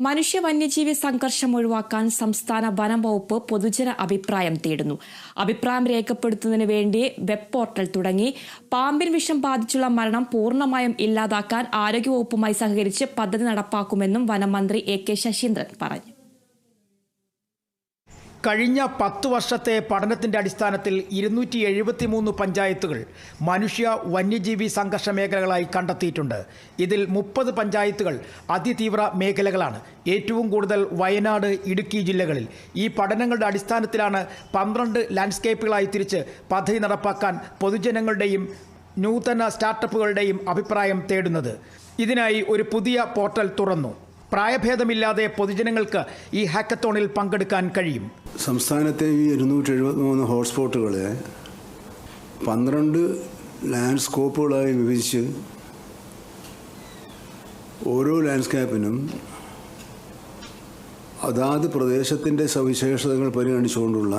മനുഷ്യ വന്യജീവി സംഘർഷം ഒഴിവാക്കാൻ സംസ്ഥാന വനം വകുപ്പ് പൊതുജന അഭിപ്രായം തേടുന്നു. അഭിപ്രായം രേഖപ്പെടുത്തുന്നതിന് വേണ്ടി വെബ് പോർട്ടൽ തുടങ്ങി. പാമ്പിൻ വിഷം ബാധിച്ചുള്ള മരണം പൂർണമായും ഇല്ലാതാക്കാൻ ആരോഗ്യവകുപ്പുമായി സഹകരിച്ച് പദ്ധതി നടപ്പാക്കുമെന്നും വനം മന്ത്രി എ കെ ശശീന്ദ്രൻ പറഞ്ഞു. കഴിഞ്ഞ പത്ത് വർഷത്തെ പഠനത്തിന്റെ അടിസ്ഥാനത്തിൽ ഇരുന്നൂറ്റി എഴുപത്തിമൂന്ന് പഞ്ചായത്തുകൾ മനുഷ്യ വന്യജീവി സംഘർഷ മേഖലകളായി കണ്ടെത്തിയിട്ടുണ്ട്. ഇതിൽ മുപ്പത് പഞ്ചായത്തുകൾ അതിതീവ്ര മേഖലകളാണ്. ഏറ്റവും കൂടുതൽ വയനാട് ഇടുക്കി ജില്ലകളിൽ. ഈ പഠനങ്ങളുടെ അടിസ്ഥാനത്തിലാണ് പന്ത്രണ്ട് ലാൻഡ്സ്കേപ്പുകളായി തിരിച്ച് പദ്ധതി നടപ്പാക്കാൻ പൊതുജനങ്ങളുടെയും നൂതന സ്റ്റാർട്ടപ്പുകളുടെയും അഭിപ്രായം തേടുന്നത്. ഇതിനായി ഒരു പുതിയ പോർട്ടൽ തുറന്നു. പ്രായഭേദമില്ലാതെ പൊതുജനങ്ങൾക്ക് ഈ ഹാക്കത്തോണിൽ പങ്കെടുക്കാൻ കഴിയും. സംസ്ഥാനത്തെ ഈ ഇരുന്നൂറ്റി എഴുപത്തി മൂന്ന് ഹോട്ട്സ്പോട്ടുകളെ പന്ത്രണ്ട് ലാൻഡ്സ്കോപ്പുകളായി വിഭജിച്ച് ഓരോ ലാൻഡ്സ്കേപ്പിനും അതാത് പ്രദേശത്തിന്റെ സവിശേഷതകൾ പരിഗണിച്ചുകൊണ്ടുള്ള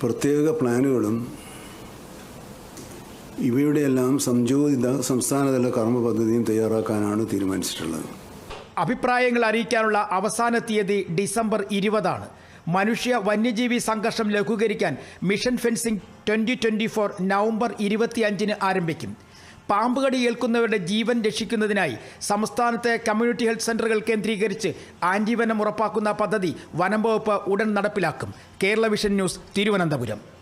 പ്രത്യേക പ്ലാനുകളും ഇവയുടെയെല്ലാം സംയോജിത സംസ്ഥാനതല കർമ്മ പദ്ധതിയും തയ്യാറാക്കാനാണ് തീരുമാനിച്ചിട്ടുള്ളത്. അഭിപ്രായങ്ങൾ അറിയിക്കാനുള്ള അവസാന തീയതി ഡിസംബർ ഇരുപതാണ്. മനുഷ്യ വന്യജീവി സംഘർഷം ലഘൂകരിക്കാൻ mission fencing twenty twenty four November ഇരുപത്തിയഞ്ചിന് ആരംഭിക്കും. പാമ്പുകടി ഏൽക്കുന്നവരുടെ ജീവൻ രക്ഷിക്കുന്നതിനായി സംസ്ഥാനത്തെ കമ്മ്യൂണിറ്റി ഹെൽത്ത് സെന്ററുകൾ കേന്ദ്രീകരിച്ച് ആന്റിവനം ഉറപ്പാക്കുന്ന പദ്ധതി വനം വകുപ്പ് ഉടൻ നടപ്പിലാക്കും. Kerala vision news Thiruvananthapuram.